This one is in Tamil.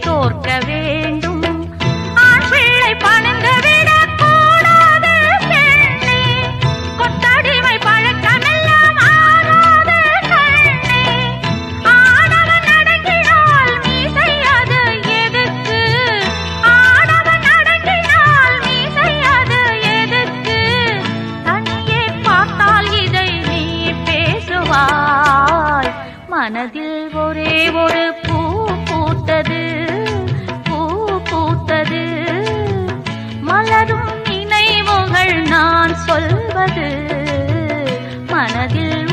தோற்க வேண்டும் ஆண் பிள்ளை பணிந்து விட கூடாது கொத்தடிமை பழக்கமெல்லாம் மனதில் ஒரே ஒரு மனதில்